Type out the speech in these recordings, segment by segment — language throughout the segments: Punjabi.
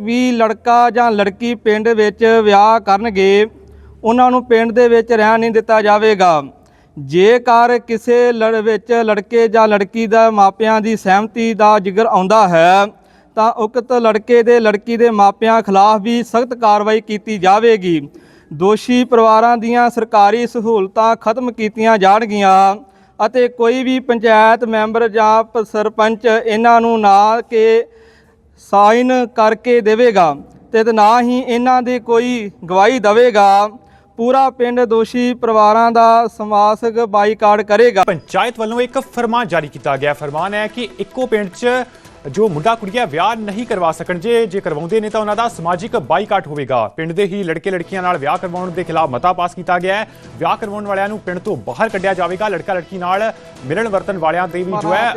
ਵੀ ਲੜਕਾ ਜਾਂ ਲੜਕੀ ਪਿੰਡ ਵਿੱਚ ਵਿਆਹ ਕਰਨਗੇ, ਉਹਨਾਂ ਨੂੰ ਪਿੰਡ ਦੇ ਵਿੱਚ ਰਹਿਣ ਨਹੀਂ ਦਿੱਤਾ ਜਾਵੇਗਾ। ਜੇਕਰ ਕਿਸੇ ਲੜ ਵਿੱਚ ਲੜਕੇ ਜਾਂ ਲੜਕੀ ਦਾ ਮਾਪਿਆਂ ਦੀ ਸਹਿਮਤੀ ਦਾ ਜ਼ਿਕਰ ਆਉਂਦਾ ਹੈ, ਤਾਂ ਉਕਤ ਲੜਕੇ ਦੇ ਲੜਕੀ ਦੇ ਮਾਪਿਆਂ ਖਿਲਾਫ ਵੀ ਸਖਤ ਕਾਰਵਾਈ ਕੀਤੀ ਜਾਵੇਗੀ। ਦੋਸ਼ੀ ਪਰਿਵਾਰਾਂ ਦੀਆਂ ਸਰਕਾਰੀ ਸਹੂਲਤਾਂ ਖਤਮ ਕੀਤੀਆਂ ਜਾਣਗੀਆਂ ਅਤੇ ਕੋਈ ਵੀ ਪੰਚਾਇਤ ਮੈਂਬਰ ਜਾਂ ਸਰਪੰਚ ਇਹਨਾਂ ਨੂੰ ਨਾ ਕਿ ਸਾਈਨ ਕਰਕੇ ਦੇਵੇਗਾ ਤੇ ਨਾ ਹੀ ਇਹਨਾਂ ਦੀ ਕੋਈ ਗਵਾਹੀ ਦੇਵੇਗਾ। ਪੂਰਾ ਪਿੰਡ ਦੋਸ਼ੀ ਪਰਿਵਾਰਾਂ ਦਾ ਸਮਾਸਕ ਬਾਈਕਾਟ ਕਰੇਗਾ। ਪੰਚਾਇਤ ਵੱਲੋਂ ਇੱਕ ਫਰਮਾਨ ਜਾਰੀ ਕੀਤਾ ਗਿਆ। ਫਰਮਾਨ ਹੈ ਕਿ ਇੱਕੋ ਪਿੰਡ 'ਚ ਜੋ ਮੁੰਡਾ ਕੁੜੀਆਂ ਵਿਆਹ ਨਹੀਂ ਕਰਵਾ ਸਕਣ ਜੇ ਜੇ ਕਰਵਾਉਂਦੇ ਨੇ ਤਾਂ ਉਹਨਾਂ ਦਾ ਸਮਾਜਿਕ ਬਾਈਕਾਟ ਹੋਵੇਗਾ। ਪਿੰਡ ਦੇ ਹੀ ਲੜਕੇ ਲੜਕੀਆਂ ਨਾਲ ਵਿਆਹ ਕਰਵਾਉਣ ਦੇ ਖਿਲਾਫ ਮਤਾ ਪਾਸ ਕੀਤਾ ਗਿਆ ਹੈ। ਵਿਆਹ ਕਰਵਾਉਣ ਵਾਲਿਆਂ ਨੂੰ ਪਿੰਡ ਤੋਂ ਬਾਹਰ ਕੱਢਿਆ ਜਾਵੇਗਾ। ਲੜਕਾ ਲੜਕੀ ਨਾਲ ਮਿਲਣ ਵਰਤਨ ਵਾਲਿਆਂ ਤੇ ਵੀ ਜੋ ਹੈ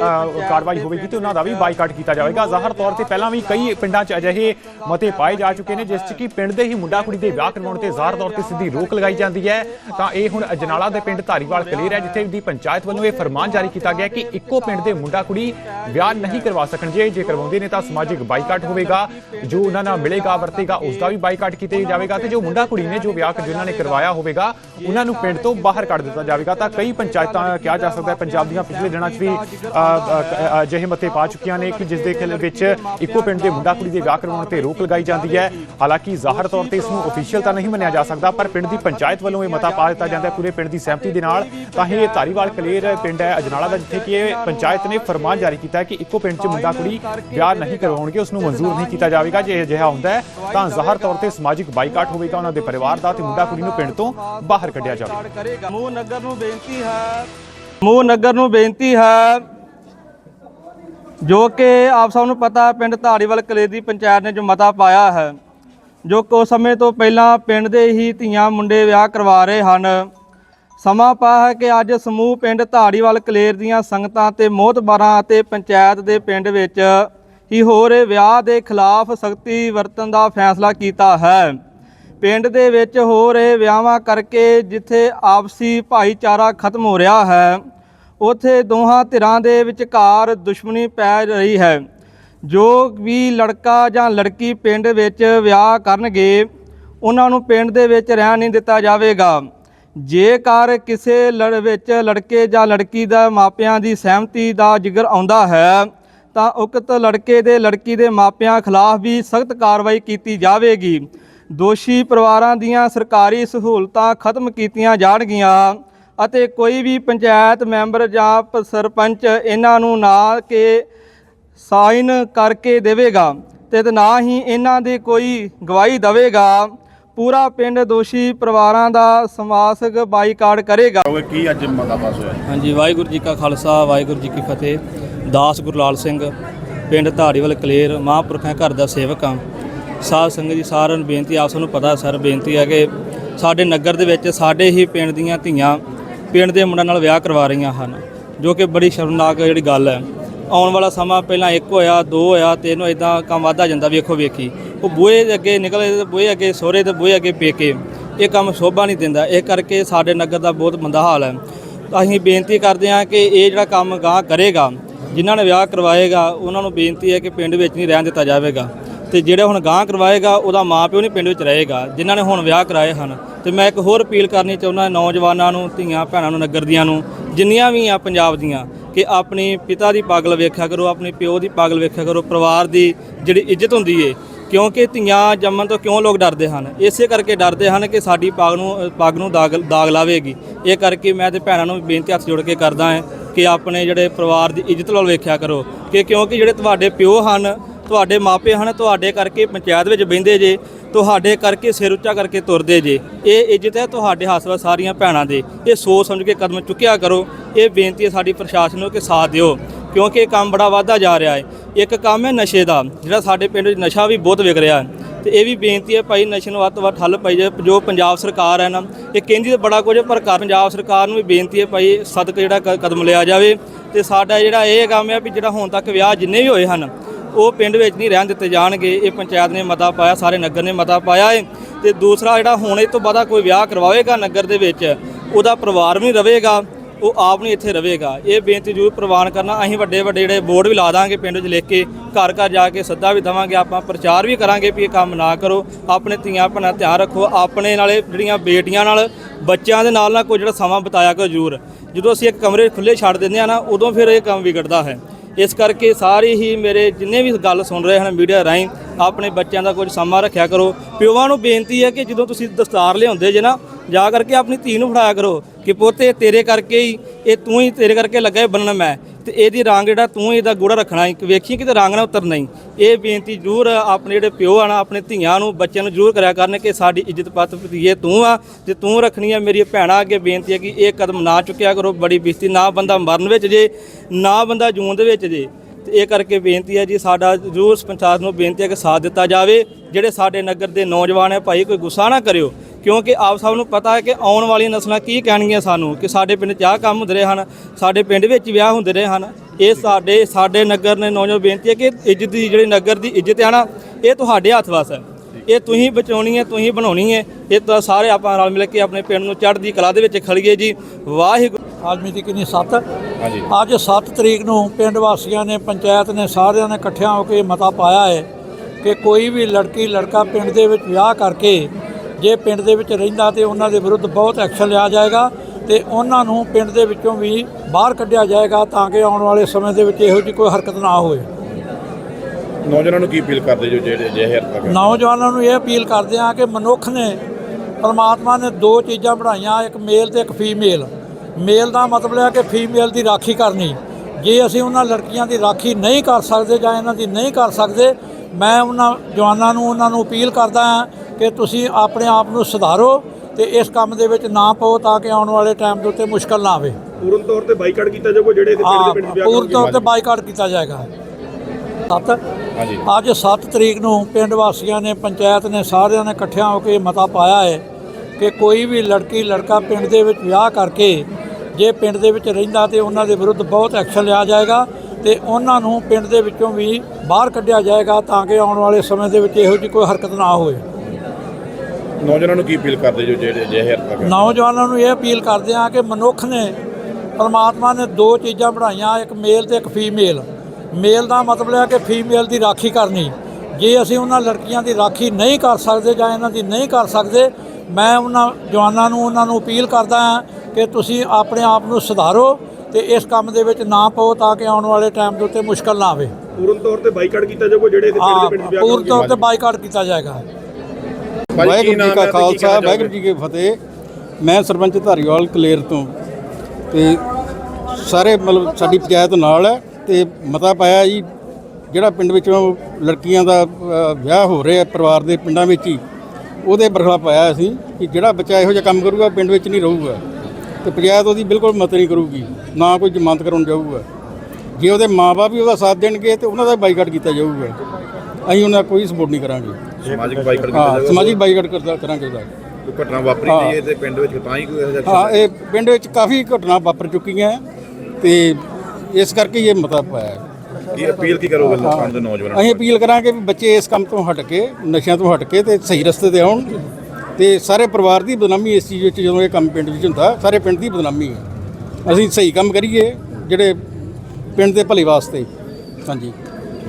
ਕਾਰਵਾਈ ਹੋਵੇਗੀ ਤੇ ਉਹਨਾਂ ਦਾ ਵੀ ਬਾਈਕਾਟ ਕੀਤਾ ਜਾਵੇਗਾ। ਜ਼ਾਹਰ ਤੌਰ ਤੇ ਪਹਿਲਾਂ ਵੀ ਕਈ ਪਿੰਡਾਂ 'ਚ ਅਜਿਹੇ ਮਤੇ ਪਾਏ ਜਾ ਚੁੱਕੇ ਨੇ, ਜਿਸ 'ਚ ਕਿ ਪਿੰਡ ਦੇ ਹੀ ਮੁੰਡਾ ਕੁੜੀ ਦੇ ਵਿਆਹ ਕਰਵਾਉਣ ਤੇ ਜ਼ਾਹਰ ਤੌਰ ਤੇ ਸਿੱਧੀ ਰੋਕ ਲਗਾਈ ਜਾਂਦੀ ਹੈ। ਤਾਂ ਇਹ ਹੁਣ ਅਜਨਾਲਾ ਦੇ ਪਿੰਡ ਧਾਰੀਵਾਲ ਕਲੇਰ ਹੈ, ਜਿੱਥੇ ਦੀ ਪੰਚਾਇਤ ਵੱਲੋਂ ਇਹ ਫਰਮਾਨ ਜਾਰੀ ਕੀਤਾ ਗਿਆ ਕਿ ਇੱਕੋ ਪਿੰਡ ਦੇ ਮੁੰਡਾ ਕੁੜੀ ਵਿਆਹ ਨਹੀਂ ਕਰਵਾ ਸਕਣ ਜੇ ਕਰਵਾਉਂਦੇ ਨੇ ਤਾਂ ਸਮਾਜਿਕ ਬਾਈਕਾਟ ਹੋਵੇਗਾ, ਜੋ ਉਹਨਾਂ ਨਾਲ ਮਿਲੇਗਾ, ਵਰਤੇਗਾ ਉਸ ਦਾ ਵੀ ਬਾਈਕਾਟ ਕੀਤਾ ਜਾਵੇਗਾ ਤੇ ਜੋ ਮੁੰਡਾ ਕੁੜੀ ਨੇ ਜੋ ਵਿਆਹ ਕਰ ਜਿਨ੍ਹਾਂ ਨੇ ਕਰਵਾਇਆ ਹੋਵੇਗਾ, ਉਹਨਾਂ ਨੂੰ ਪਿੰਡ ਤੋਂ ਬਾਹਰ ਕੱਢ ਦਿੱਤਾ ਜਾਵੇਗਾ। ਤਾਂ ਕਈ ਪੰਚਾਇਤਾਂ, ਕਿਹਾ ਜਾ ਸਕਦਾ ਹੈ, ਪੰਜਾਬ ਦੀਆਂ ਪਿਛਲੇ ਦਿਨਾਂ 'ਚ ਵੀ ਅਜਿਹੇ ਮਤੇ ਪਾ ਚੁੱਕੀਆਂ ਨੇ ਕਿ ਜਿਸ ਦੇ ਖਿਲ ਵਿੱਚ ਇੱਕੋ ਪਿੰਡ ਦੇ ਮੁੰਡਾ ਕੁੜੀ ਦੇ ਵਿਆਹ ਕਰਵਾਉਣ ਤੇ ਰੋਕ ਲਗਾਈ ਜਾਂਦੀ ਹੈ। ਹਾਲਾਂਕਿ ਜ਼ਾਹਰ ਤੌਰ ਤੇ ਇਸ ਨੂੰ ਅਫੀਸ਼ੀਅਲ ਤਾਂ ਨਹੀਂ ਮੰਨਿਆ ਜਾ ਸਕਦਾ, ਪਰ ਪਿੰਡ ਦੀ ਪੰਚਾਇਤ ਵੱਲੋਂ ਇਹ ਮਤਾ ਪਾ ਦਿੱਤਾ ਜਾਂਦਾ ਹੈ ਪੂਰੇ ਪਿੰਡ ਦੀ ਸਹਿਮਤੀ ਦੇ ਨਾਲ। ਤਾਂ ਇਹ ਧਾਰੀਵਾਲ ਕਲੇਰ ਪਿੰਡ ਹੈ ਅਜਨਾਲਾ ਦਾ, ਜਿੱਥੇ ਕਿ ਇਹ ਪੰਚਾਇਤ ਨੇ ਫਰਮਾਨ ਜਾਰੀ ਕੀਤਾ ਹੈ ਕਿ ਇੱਕੋ ਪਿੰਡ 'ਚ ਮੁੰਡਾ ਕੁੜੀ ਵਿਆਹ ਨਹੀਂ ਕਰਵਾਉਣਗੇ ਉਸ ਨੂੰ ਮਨਜ਼ੂਰ ਨਹੀਂ ਕੀਤਾ ਜਾਵੇਗਾ। ਜੇ ਅਜਿਹਾ ਹੁੰਦਾ ਹੈ ਤਾਂ ਜ਼ਾਹਰ ਤੌਰ ਤੇ ਸਮਾਜਿਕ ਬਾਈਕਾਟ ਹੋਵੇਗਾ ਉਹਨਾਂ ਦੇ ਪਰਿਵਾਰ ਦਾ ਤੇ ਮੁੰਡਾ ਕੁੜੀ ਨੂੰ ਪਿੰਡ ਤੋਂ ਬਾਹਰ ਕੱਢਿਆ ਜਾਵੇਗਾ। ਮੂਹ ਨਗਰ ਨੂੰ ਬੇਨਤੀ ਹੈ। ਮੂਹ ਨਗਰ ਨੂੰ ਬੇਨਤੀ ਹੈ ਜੋ ਕਿ ਆਪ ਸਭ ਨੂੰ ਪਤਾ ਪਿੰਡ ਧਾਰੀਵਾਲ ਕਲੇ ਦੀ ਪੰਚਾਇਤ ਨੇ ਜੋ ਮਤਾ ਪਾਇਆ ਹੈ ਜੋ ਕੁਝ ਸਮੇਂ ਤੋਂ ਪਹਿਲਾਂ ਪਿੰਡ ਦੇ ਹੀ ਧੀਆਂ ਮੁੰਡੇ ਵਿਆਹ ਕਰਵਾ ਰਹੇ ਹਨ। ਸਮਾਂ ਪਾ ਹੈ ਕਿ ਅੱਜ ਸਮੂਹ ਪਿੰਡ ਧਾੜੀਵਾਲ ਕਲੇਰ ਦੀਆਂ ਸੰਗਤਾਂ ਤੇ ਮੋਹਤਬਾਰਾਂ ਅਤੇ ਪੰਚਾਇਤ ਦੇ ਪਿੰਡ ਵਿੱਚ ਹੀ ਹੋ ਰਹੇ ਵਿਆਹ ਦੇ ਖਿਲਾਫ ਸਖਤੀ ਵਰਤਣ ਦਾ ਫੈਸਲਾ ਕੀਤਾ ਹੈ। ਪਿੰਡ ਦੇ ਵਿੱਚ ਹੋ ਰਹੇ ਵਿਆਹਾਂ ਕਰਕੇ ਜਿੱਥੇ ਆਪਸੀ ਭਾਈਚਾਰਾ ਖਤਮ ਹੋ ਰਿਹਾ ਹੈ, ਉਥੇ ਦੋਹਾਂ ਧਿਰਾਂ ਦੇ ਵਿਚਕਾਰ ਦੁਸ਼ਮਣੀ ਪੈ ਰਹੀ ਹੈ। ਜੋ ਵੀ ਲੜਕਾ ਜਾਂ ਲੜਕੀ ਪਿੰਡ ਵਿੱਚ ਵਿਆਹ ਕਰਨਗੇ, ਉਹਨਾਂ ਨੂੰ ਪਿੰਡ ਦੇ ਵਿੱਚ ਰਹਿਣ ਨਹੀਂ ਦਿੱਤਾ ਜਾਵੇਗਾ। ਜੇਕਰ ਕਿਸੇ ਲੜ ਵਿੱਚ ਲੜਕੇ ਜਾਂ ਲੜਕੀ ਦਾ ਮਾਪਿਆਂ ਦੀ ਸਹਿਮਤੀ ਦਾ ਜ਼ਿਕਰ ਆਉਂਦਾ ਹੈ, ਤਾਂ ਉਕਤ ਲੜਕੇ ਦੇ ਲੜਕੀ ਦੇ ਮਾਪਿਆਂ ਖਿਲਾਫ ਵੀ ਸਖਤ ਕਾਰਵਾਈ ਕੀਤੀ ਜਾਵੇਗੀ। ਦੋਸ਼ੀ ਪਰਿਵਾਰਾਂ ਦੀਆਂ ਸਰਕਾਰੀ ਸਹੂਲਤਾਂ ਖਤਮ ਕੀਤੀਆਂ ਜਾਣਗੀਆਂ ਅਤੇ ਕੋਈ ਵੀ ਪੰਚਾਇਤ ਮੈਂਬਰ ਜਾਂ ਪ- ਸਰਪੰਚ ਇਹਨਾਂ ਨੂੰ ਨਾ ਕੇ ਸਾਈਨ ਕਰਕੇ ਦੇਵੇਗਾ ਤੇ ਨਾ ਹੀ ਇਹਨਾਂ ਦੀ ਕੋਈ ਗਵਾਹੀ ਦੇਵੇਗਾ। ਪੂਰਾ ਪਿੰਡ ਦੋਸ਼ੀ ਪਰਿਵਾਰਾਂ ਦਾ ਸਮਾਸਕ ਬਾਈਕਾਟ ਕਰੇਗਾ। ਕੀ ਅੱਜ ਮਤਾ ਪਾਸ ਹੋਇਆ? ਹਾਂਜੀ ਵਾਹਿਗੁਰੂ ਜੀ ਕਾ ਖਾਲਸਾ ਵਾਹਿਗੁਰੂ ਜੀ ਕੀ ਫਤਿਹ। ਦਾਸ ਗੁਰਲਾਲ ਸਿੰਘ ਪਿੰਡ ਧਾਰੀਵਾਲ ਕਲੇਰ ਮਹਾਂਪੁਰਖਾਂ ਘਰ ਦਾ ਸੇਵਕ ਹਾਂ। ਸਾਧ ਸੰਗਤ ਜੀ ਸਾਰਿਆਂ ਨੂੰ ਬੇਨਤੀ ਆਪ ਨੂੰ ਪਤਾ ਸਰ ਬੇਨਤੀ ਹੈ ਕਿ ਸਾਡੇ ਨਗਰ ਦੇ ਵਿੱਚ ਸਾਡੇ ਹੀ ਪਿੰਡ ਦੀਆਂ ਧੀਆਂ ਪਿੰਡ ਦੇ ਮੁੰਡਿਆਂ ਨਾਲ ਵਿਆਹ ਕਰਵਾ ਰਹੀਆਂ ਹਨ ਜੋ ਕਿ ਬੜੀ ਸ਼ਰਮਨਾਕ ਜਿਹੜੀ ਗੱਲ ਹੈ। ਆਉਣ ਵਾਲਾ ਸਮਾਂ ਪਹਿਲਾਂ ਇੱਕ ਹੋਇਆ, ਦੋ ਹੋਇਆ ਤਿੰਨ ਹੋਇਆ ਇਦਾਂ ਕੰਮ ਵਧਦਾ ਜਾਂਦਾ ਵੇਖੋ ਵੇਖੀ। ਉਹ ਬੂਹੇ ਦੇ ਅੱਗੇ ਨਿਕਲੇ ਤੇ ਬੂਹੇ ਅੱਗੇ, ਸਹੁਰੇ ਤੇ ਬੂਹੇ ਅੱਗੇ ਪੇਕੇ। ਇਹ ਕੰਮ ਸ਼ੋਭਾ ਨਹੀਂ ਦਿੰਦਾ। ਇਹ ਕਰਕੇ ਸਾਡੇ ਨਗਰ ਦਾ ਬਹੁਤ ਮੰਦਾ ਹਾਲ ਹੈ। ਅਸੀਂ ਬੇਨਤੀ ਕਰਦੇ ਹਾਂ ਕਿ ਇਹ ਜਿਹੜਾ ਕੰਮ ਗਾਂ ਕਰੇਗਾ, ਜਿਨ੍ਹਾਂ ਨੇ ਵਿਆਹ ਕਰਵਾਏਗਾ, ਉਹਨਾਂ ਨੂੰ ਬੇਨਤੀ ਹੈ ਕਿ ਪਿੰਡ ਵਿੱਚ ਨਹੀਂ ਰਹਿਣ ਦਿੱਤਾ ਜਾਵੇਗਾ। ਤੇ ਜਿਹੜਾ ਹੁਣ ਗਾਂ ਕਰਵਾਏਗਾ, ਉਹਦਾ ਮਾਪਿਓ ਨਹੀਂ ਪਿੰਡ ਵਿੱਚ ਰਹੇਗਾ, ਜਿਨ੍ਹਾਂ ਨੇ ਹੁਣ ਵਿਆਹ ਕਰਾਏ ਹਨ। ਤੇ ਮੈਂ ਇੱਕ ਹੋਰ ਅਪੀਲ ਕਰਨੀ ਚਾਹੁੰਦਾ ਨੌਜਵਾਨਾਂ ਨੂੰ ਧੀਆਂ ਭੈਣਾਂ ਨੂੰ, ਨਗਰ ਦੀਆਂ ਨੂੰ, ਜਿੰਨੀਆਂ ਵੀ ਆ ਪੰਜਾਬ ਦੀਆਂ ਕਿ ਆਪਣੀ ਪਿਤਾ ਦੀ ਪਾਗਲ ਵੇਖਿਆ ਕਰੋ, ਆਪਣੇ ਪਿਓ ਦੀ ਪਾਗਲ ਵੇਖਿਆ ਕਰੋ, ਪਰਿਵਾਰ ਦੀ ਜਿਹੜੀ ਇੱਜ਼ਤ ਹੁੰਦੀ ਏ, ਕਿਉਂਕਿ ਧੀਆਂ ਜੰਮਣ ਤੋਂ ਕਿਉਂ ਲੋਕ ਡਰਦੇ ਹਨ? ਇਸੇ ਕਰਕੇ ਡਰਦੇ ਹਨ ਕਿ ਸਾਡੀ ਪਾਗ ਨੂੰ, ਪੱਗ ਨੂੰ ਦਾਗ ਦਾਗ ਲਾਵੇਗੀ। ਇਹ ਕਰਕੇ ਮੈਂ ਤੇ ਭੈਣਾਂ ਨੂੰ ਬੇਨਤੀ ਹੱਥ ਜੋੜ ਕੇ ਕਰਦਾ ਹਾਂ ਕਿ ਆਪਣੇ ਜਿਹੜੇ ਪਰਿਵਾਰ ਦੀ ਇੱਜ਼ਤ ਨਾਲ ਵੇਖਿਆ ਕਰੋ। ਕਿ ਕਿਉਂਕਿ ਜਿਹੜੇ ਤੁਹਾਡੇ ਪਿਓ ਹਨ, ਤੁਹਾਡੇ ਮਾਪੇ ਹਨ, ਤੁਹਾਡੇ ਕਰਕੇ ਪੰਚਾਇਤ ਵਿੱਚ ਬਹਿੰਦੇ ਜੇ, ਤੁਹਾਡੇ ਕਰਕੇ ਸਿਰ ਉੱਚਾ ਕਰਕੇ ਤੁਰਦੇ ਜੇ, ਇਹ ਇੱਜ਼ਤ ਹੈ ਤੁਹਾਡੇ ਹੱਥ ਵਿੱਚ ਸਾਰੀਆਂ ਭੈਣਾਂ ਦੇ। ਇਹ ਸੋਚ ਸਮਝ ਕੇ ਕਦਮ ਚੁੱਕਿਆ ਕਰੋ। ਇਹ ਬੇਨਤੀ ਹੈ ਸਾਡੀ ਪ੍ਰਸ਼ਾਸਨ ਨੂੰ ਕਿ ਸਾਥ ਦਿਓ, ਕਿਉਂਕਿ ਇਹ ਕੰਮ ਬੜਾ ਵਾਧਾ ਜਾ ਰਿਹਾ ਹੈ। ਇੱਕ ਕੰਮ ਹੈ ਨਸ਼ੇ ਦਾ, ਜਿਹੜਾ ਸਾਡੇ ਪਿੰਡ ਵਿੱਚ ਨਸ਼ਾ ਵੀ ਬਹੁਤ ਵਿਕ ਰਿਹਾ ਹੈ। ਤੇ ਇਹ ਵੀ ਬੇਨਤੀ ਹੈ ਭਾਈ, ਨਸ਼ੇ ਨੂੰ ਵੱਧ ਤੋਂ ਵੱਧ ਠੱਲ ਪਾਈ ਜਾਵੇ। ਜੋ ਪੰਜਾਬ ਸਰਕਾਰ ਹੈ ਨਾ, ਇਹ ਕਹਿੰਦੀ ਤਾਂ ਬੜਾ ਕੁਝ ਪਰ ਕਰ ਪੰਜਾਬ ਸਰਕਾਰ ਨੂੰ ਵੀ ਬੇਨਤੀ ਹੈ ਭਾਈ, ਸਦਕ ਜਿਹੜਾ ਕ- ਕਦਮ ਲਿਆ ਜਾਵੇ। ਤੇ ਸਾਡਾ ਜਿਹੜਾ ਇਹ ਕੰਮ ਹੈ ਵੀ ਜਿਹੜਾ ਹੁਣ ਤੱਕ ਵਿਆਹ ਜਿੰਨੇ ਵੀ ਹੋਏ ਹਨ, ਉਹ ਪਿੰਡ ਵਿੱਚ ਨਹੀਂ ਰਹਿਣ ਦਿੱਤੇ ਜਾਣਗੇ। ਇਹ ਪੰਚਾਇਤ ਨੇ ਮਤਾ ਪਾਇਆ, ਸਾਰੇ ਨਗਰ ਨੇ ਮਤਾ ਪਾਇਆ ਹੈ। ਤੇ ਦੂਸਰਾ ਜਿਹੜਾ ਹੁਣ ਇਹ ਤੋਂ ਬਾਅਦ ਕੋਈ ਵਿਆਹ ਕਰਵਾਵੇਗਾ ਨਗਰ ਦੇ ਵਿੱਚ, ਉਹਦਾ ਪਰਿਵਾਰ ਵੀ ਨਹੀਂ ਰਹੇਗਾ ਉਹ ਆਪ ਨੂੰ ਇੱਥੇ ਰਵੇਗਾ ਇਹ ਬੇਨਤੀ ਜ਼ਰੂਰ ਪ੍ਰਵਾਨ ਕਰਨਾ। ਅਸੀਂ ਵੱਡੇ ਵੱਡੇ ਜਿਹੜੇ ਬੋਰਡ ਵੀ ਲਾ ਦਾਂਗੇ ਪਿੰਡ 'ਚ ਲਿਖ ਕੇ, ਘਰ ਘਰ ਜਾ ਕੇ ਸੱਦਾ ਵੀ ਦਵਾਂਗੇ। ਆਪਾਂ ਪ੍ਰਚਾਰ ਵੀ ਕਰਾਂਗੇ ਵੀ ਇਹ ਕੰਮ ਨਾ ਕਰੋ। ਆਪਣੇ ਧੀਆਂ ਭੈਣਾਂ ਧਿਆਨ ਰੱਖੋ। ਆਪਣੇ ਨਾਲੇ ਜਿਹੜੀਆਂ ਬੇਟੀਆਂ ਨਾਲ, ਬੱਚਿਆਂ ਦੇ ਨਾਲ ਨਾ ਕੋਈ ਜਿਹੜਾ ਸਮਾਂ ਬਿਤਾਇਆ ਕਰੋ ਜ਼ਰੂਰ। ਜਦੋਂ ਅਸੀਂ ਇੱਕ ਕਮਰੇ ਖੁੱਲੇ ਛੱਡ ਦਿੰਦੇ ਆ ਨਾ, ਉਦੋਂ ਫਿਰ ਇਹ ਕੰਮ ਵਿਗੜਦਾ ਹੈ। ਇਸ ਕਰਕੇ ਸਾਰੇ ਹੀ ਮੇਰੇ ਜਿੰਨੇ ਵੀ ਗੱਲ ਸੁਣ ਰਹੇ ਹਨ ਮੀਡੀਆ ਰਾਹੀਂ ਆਪਣੇ ਬੱਚਿਆਂ ਦਾ ਕੁਝ ਸਮਾਂ ਰੱਖਿਆ ਕਰੋ। ਪਿਓਾਂ ਨੂੰ ਬੇਨਤੀ ਹੈ ਕਿ ਜਦੋਂ ਤੁਸੀਂ ਦਸਤਾਰ ਲਿਆਉਂਦੇ ਜੇ ਨਾ, ਜਾ ਕਰਕੇ ਆਪਣੀ ਧੀ ਨੂੰ ਫੜਾਇਆ ਕਰੋ ਕਿ ਪੋਤੇ ਤੇਰੇ ਕਰਕੇ ਹੀ, ਇਹ ਤੂੰ ਹੀ ਤੇਰੇ ਕਰਕੇ ਲੱਗਾ ਹੈ ਬੰਨਣ ਮੈਂ। ਤੇ ਇਹਦੀ ਰੰਗ ਜਿਹੜਾ ਤੂੰ ਇਹਦਾ ਗੂੜਾ ਰੱਖਣਾ ਹੈ। ਵੇਖੀ ਕਿਤੇ ਰੰਗ ਨਾ ਉਤਰਨਾ ਹੀ ਇਹ ਬੇਨਤੀ ਜ਼ਰੂਰ ਆਪਣੇ ਜਿਹੜੇ ਪਿਓ ਆ ਨਾ, ਆਪਣੇ ਧੀਆਂ ਨੂੰ, ਬੱਚਿਆਂ ਨੂੰ ਜ਼ਰੂਰ ਕਰਿਆ ਕਰਨ ਕਿ ਸਾਡੀ ਇੱਜ਼ਤ ਪੱਤ ਭਤੀਏ ਤੂੰ ਆ, ਤੇ ਤੂੰ ਰੱਖਣੀ ਆ। ਮੇਰੀ ਭੈਣਾਂ ਅੱਗੇ ਬੇਨਤੀ ਹੈ ਕਿ ਇਹ ਕਦਮ ਨਾ ਚੁੱਕਿਆ ਕਰੋ। ਬੜੀ ਬਿਸਤੀ ਨਾ ਬੰਦਾ ਮਰਨ ਵਿੱਚ ਜੇ, ਨਾ ਬੰਦਾ ਜੂਨ ਦੇ ਵਿੱਚ ਜੇ। ਤੇ ਇਹ ਕਰਕੇ ਬੇਨਤੀ ਹੈ ਜੀ, ਸਾਡਾ ਜ਼ਰੂਰ ਪੰਚਾਇਤ ਨੂੰ ਬੇਨਤੀ ਹੈ ਕਿ ਸਾਥ ਦਿੱਤਾ ਜਾਵੇ। ਜਿਹੜੇ ਸਾਡੇ ਨਗਰ ਦੇ ਨੌਜਵਾਨ ਹੈ, ਭਾਈ, ਕੋਈ ਗੁੱਸਾ ਨਾ ਕਰਿਓ। ਕਿਉਂਕਿ ਆਪ ਸਭ ਨੂੰ ਪਤਾ ਹੈ ਕਿ ਆਉਣ ਵਾਲੀਆਂ ਨਸਲਾਂ ਕੀ ਕਹਿਣਗੀਆਂ ਸਾਨੂੰ, ਕਿ ਸਾਡੇ ਪਿੰਡ 'ਚ ਆਹ ਕੰਮ ਹੁੰਦੇ ਰਹੇ ਹਨ, ਸਾਡੇ ਪਿੰਡ ਵਿੱਚ ਵਿਆਹ ਹੁੰਦੇ ਰਹੇ ਹਨ। ਇਹ ਸਾਡੇ ਸਾਡੇ ਨਗਰ ਨੇ ਨੌਜਵਾਨ ਬੇਨਤੀ ਹੈ ਕਿ ਇੱਜ਼ਤ ਦੀ ਜਿਹੜੀ ਨਗਰ ਦੀ ਇੱਜ਼ਤ ਹੈ ਨਾ, ਇਹ ਤੁਹਾਡੇ ਹੱਥ ਵਾਸ ਹੈ। ਇਹ ਤੁਸੀਂ ਬਚਾਉਣੀ ਹੈ, ਤੁਸੀਂ ਬਣਾਉਣੀ ਹੈ। ਇਹ ਤਾਂ ਸਾਰੇ ਆਪਾਂ ਰਲ ਮਿਲ ਕੇ ਆਪਣੇ ਪਿੰਡ ਨੂੰ ਚੜ੍ਹਦੀ ਕਲਾ ਦੇ ਵਿੱਚ ਖੜੀਏ ਜੀ। ਵਾਹਿਗੁਰੂ। ਅੱਜ ਮਿਤੀ ਕਿੰਨੀ 7 ਅੱਜ 7 ਤਰੀਕ ਨੂੰ ਪਿੰਡ ਵਾਸੀਆਂ ਨੇ ਪੰਚਾਇਤ ਨੇ ਸਾਰਿਆਂ ਨੇ ਇਕੱਠਿਆਂ ਹੋ ਕੇ ਮਤਾ ਪਾਇਆ ਹੈ ਕਿ ਕੋਈ ਵੀ ਲੜਕੀ ਲੜਕਾ ਪਿੰਡ ਦੇ ਵਿੱਚ ਵਿਆਹ ਕਰਕੇ ਜੇ ਪਿੰਡ ਦੇ ਵਿੱਚ ਰਹਿੰਦਾ ਤੇ ਉਹਨਾਂ ਦੇ ਵਿਰੁੱਧ ਬਹੁਤ ਐਕਸ਼ਨ ਲਿਆ ਜਾਏਗਾ ਤੇ ਉਹਨਾਂ ਨੂੰ ਪਿੰਡ ਦੇ ਵਿੱਚੋਂ ਵੀ ਬਾਹਰ ਕੱਢਿਆ ਜਾਏਗਾ ਤਾਂ ਕਿ ਆਉਣ ਵਾਲੇ ਸਮੇਂ ਦੇ ਵਿੱਚ ਇਹੋ ਜਿਹੀ ਕੋਈ ਹਰਕਤ ਨਾ ਹੋਵੇ। ਨੌਜਵਾਨਾਂ ਨੂੰ ਕੀ ਅਪੀਲ ਕਰਦੇ ਜੋ ਜਿਹੜੇ ਅਜਿਹੇ ਹਰਕਤਾਂ ਨੌਜਵਾਨਾਂ ਨੂੰ ਇਹ ਅਪੀਲ ਕਰਦੇ ਹਾਂ ਕਿ ਮਨੁੱਖ ਨੇ ਪਰਮਾਤਮਾ ਨੇ ਦੋ ਚੀਜ਼ਾਂ ਬਣਾਈਆਂ ਇੱਕ ਮੇਲ ਤੇ ਇੱਕ ਫੀਮੇਲ ਮੇਲ ਦਾ ਮਤਲਬ ਹੈ ਕਿ ਫੀਮੇਲ ਦੀ ਰਾਖੀ ਕਰਨੀ। ਜੇ ਅਸੀਂ ਉਹਨਾਂ ਲੜਕੀਆਂ ਦੀ ਰਾਖੀ ਨਹੀਂ ਕਰ ਸਕਦੇ ਜਾਂ ਇਹਨਾਂ ਦੀ ਨਹੀਂ ਕਰ ਸਕਦੇ ਮੈਂ ਉਹਨਾਂ ਜਵਾਨਾਂ ਨੂੰ ਉਹਨਾਂ ਨੂੰ ਅਪੀਲ ਕਰਦਾ ਹਾਂ ਕਿ ਤੁਸੀਂ ਆਪਣੇ ਆਪ ਨੂੰ ਸੁਧਾਰੋ ਤੇ ਇਸ ਕੰਮ ਦੇ ਵਿੱਚ ਨਾ ਪਾਓ ਤਾਂ ਕਿ ਆਉਣ ਵਾਲੇ ਟਾਈਮ ਦੇ ਉੱਤੇ ਮੁਸ਼ਕਲ ਨਾ ਆਵੇ। ਪੂਰਨ ਤੌਰ ਤੇ ਬਾਈਕਾਟ ਕੀਤਾ ਜਾਊਗਾ ਜਿਹੜੇ ਇੱਥੇ ਹਾਂ ਪੂਰਨ ਤੌਰ ਤੇ ਬਾਈਕਾਟ ਕੀਤਾ ਜਾਏਗਾ। ਸੱਤ। ਹਾਂਜੀ। ਅੱਜ 7 ਤਰੀਕ ਨੂੰ ਪਿੰਡ ਵਾਸੀਆਂ ਨੇ ਪੰਚਾਇਤ ਨੇ ਸਾਰਿਆਂ ਨੇ ਇਕੱਠਿਆਂ ਹੋ ਕੇ ਮਤਾ ਪਾਇਆ ਹੈ ਕਿ ਕੋਈ ਵੀ ਲੜਕੀ ਲੜਕਾ ਪਿੰਡ ਦੇ ਵਿੱਚ ਵਿਆਹ ਕਰਕੇ ਜੇ ਪਿੰਡ ਦੇ ਵਿੱਚ ਰਹਿੰਦਾ ਤੇ ਉਹਨਾਂ ਦੇ ਵਿਰੁੱਧ ਬਹੁਤ ਐਕਸ਼ਨ ਲਿਆ ਜਾਏਗਾ ਤੇ ਉਹਨਾਂ ਨੂੰ ਪਿੰਡ ਦੇ ਵਿੱਚੋਂ ਵੀ ਬਾਹਰ ਕੱਢਿਆ ਜਾਏਗਾ ਤਾਂ ਕਿ ਆਉਣ ਵਾਲੇ ਸਮੇਂ ਦੇ ਵਿੱਚ ਇਹੋ ਜਿਹੀ ਕੋਈ ਹਰਕਤ ਨਾ ਹੋਵੇ। ਨੌਜਵਾਨਾਂ ਨੂੰ ਕੀ ਅਪੀਲ ਕਰਦੇ ਜੋ ਜਿਹੜੇ ਅਜਿਹੇ ਹਰਕਤਾਂ ਨੌਜਵਾਨਾਂ ਨੂੰ ਇਹ ਅਪੀਲ ਕਰਦੇ ਹਾਂ ਕਿ ਮਨੁੱਖ ਨੇ ਪਰਮਾਤਮਾ ਨੇ ਦੋ ਚੀਜ਼ਾਂ ਬਣਾਈਆਂ ਇੱਕ ਮੇਲ ਤੇ ਇੱਕ ਫੀਮੇਲ। ਮੇਲ ਦਾ ਮਤਲਬ ਹੈ ਕਿ ਫੀਮੇਲ ਦੀ ਰਾਖੀ ਕਰਨੀ। ਜੇ ਅਸੀਂ ਉਹਨਾਂ ਲੜਕੀਆਂ ਦੀ ਰਾਖੀ ਨਹੀਂ ਕਰ ਸਕਦੇ ਜਾਂ ਇਹਨਾਂ ਦੀ ਨਹੀਂ ਕਰ ਸਕਦੇ ਮੈਂ ਉਹਨਾਂ ਜਵਾਨਾਂ ਨੂੰ ਉਹਨਾਂ ਨੂੰ ਅਪੀਲ ਕਰਦਾ ਹਾਂ ਕਿ ਤੁਸੀਂ ਆਪਣੇ ਆਪ ਨੂੰ ਸੁਧਾਰੋ ਤੇ ਇਸ ਕੰਮ ਦੇ ਵਿੱਚ ਨਾ ਪਾਓ ਤਾਂ ਕਿ ਆਉਣ ਵਾਲੇ ਟਾਈਮ ਦੇ ਉੱਤੇ ਮੁਸ਼ਕਲ ਨਾ ਆਵੇ। ਪੂਰਨ ਤੌਰ ਤੇ ਬਾਈਕਾਟ ਕੀਤਾ ਜਾਊਗਾ ਜਿਹੜੇ ਇੱਥੇ ਹਾਂ ਪੂਰਨ ਤੌਰ ਤੇ ਬਾਈਕਾਟ ਕੀਤਾ ਜਾਏਗਾ। ਵਾਹਿਗੁਰੂ ਜੀ ਕਾ ਖਾਲਸਾ ਵਾਹਿਗੁਰੂ ਜੀ ਕੀ ਫਤਿਹ। ਮੈਂ ਸਰਪੰਚ ਧਾਰੀਵਾਲ ਕਲੇਰ ਤੋਂ। ਤੇ ਸਾਰੇ ਮਤਲਬ ਸਾਡੀ ਪੰਚਾਇਤ ਨਾਲ ਹੈ ਤੇ ਮਤਾ ਪਾਇਆ ਜੀ ਜਿਹੜਾ ਪਿੰਡ ਵਿੱਚੋਂ ਲੜਕੀਆਂ ਦਾ ਵਿਆਹ ਹੋ ਰਿਹਾ ਪਰਿਵਾਰ ਦੇ ਪਿੰਡਾਂ ਵਿੱਚ ਹੀ ਉਹਦੇ ਬਰਖਲਾ ਪਾਇਆ ਅਸੀਂ ਕਿ ਜਿਹੜਾ ਬੱਚਾ ਇਹੋ ਜਿਹਾ ਕੰਮ ਕਰੂਗਾ ਪਿੰਡ ਵਿੱਚ ਨਹੀਂ ਰਹੂਗਾ। ਤੇ ਪੰਚਾਇਤ ਉਹਦੀ ਬਿਲਕੁਲ ਮਤ ਨਹੀਂ ਕਰੂਗੀ ਨਾ ਕੋਈ ਜ਼ਮਾਨਤ ਕਰਾਉਣ ਜਾਊਗਾ। ਜੇ ਉਹਦੇ ਮਾਪੇ ਵੀ ਉਹਦਾ ਸਾਥ ਦੇਣਗੇ ਤੇ ਉਹਨਾਂ ਦਾ ਬਾਈਕਾਟ ਕੀਤਾ ਜਾਊਗਾ। ਅਸੀਂ ਉਹਨਾਂ ਦਾ ਕੋਈ ਸਪੋਰਟ ਨਹੀਂ ਕਰਾਂਗੇ। ਸਮਾਜਿਕ ਬਾਈਕਾਟ ਕੀਤਾ ਹਾਂ ਜਾਊਗਾ। ਸਮਾਜਿਕ ਬਾਈਕਾਟ ਕਰਦਾ ਕਰਾਂਗੇ ਉਹਦਾ। ਕੋਈ ਘਟਨਾ ਵਾਪਰੀ ਹਾਂ। ਨਹੀਂ ਹੈ। ਤੇ ਪਿੰਡ ਵਿੱਚ ਤਾਂ ਹੀ ਕੋਈ ਇਹੋ ਜਿਹਾ ਹਾਂ ਇਹ ਪਿੰਡ ਵਿੱਚ ਕਾਫੀ ਘਟਨਾ ਵਾਪਰ ਚੁੱਕੀਆਂ ਹੈ ਤੇ ਇਸ ਕਰਕੇ ਹੀ ਇਹ ਮਤਾ ਪਾਇਆ। ਹੈ। ਕੀ ਅਪੀਲ ਕੀ ਕਰੋਗੇ ਲੋਕਾਂ ਦੇ ਨੌਜਵਾਨਾਂ ਅਸੀਂ ਅਪੀਲ ਕਰਾਂਗੇ ਵੀ ਬੱਚੇ ਇਸ ਕੰਮ ਤੋਂ ਹਟ ਕੇ ਨਸ਼ਿਆਂ ਤੋਂ ਹਟ ਕੇ ਤੇ ਸਹੀ ਰਸਤੇ ਤੇ ਆਉਣ। ਤੇ ਸਾਰੇ ਪਰਿਵਾਰ ਦੀ ਬਦਨਾਮੀ ਇਸ ਚੀਜ਼ ਵਿੱਚ ਜਦੋਂ ਇਹ ਕੰਮ ਪਿੰਡ ਵਿੱਚ ਹੁੰਦਾ, ਸਾਰੇ ਪਿੰਡ ਦੀ ਬਦਨਾਮੀ ਹੈ। ਅਸੀਂ ਸਹੀ ਕੰਮ ਕਰੀਏ, ਜਿਹੜੇ ਪਿੰਡ ਦੇ ਭਲੇ ਵਾਸਤੇ। ਹਾਂਜੀ।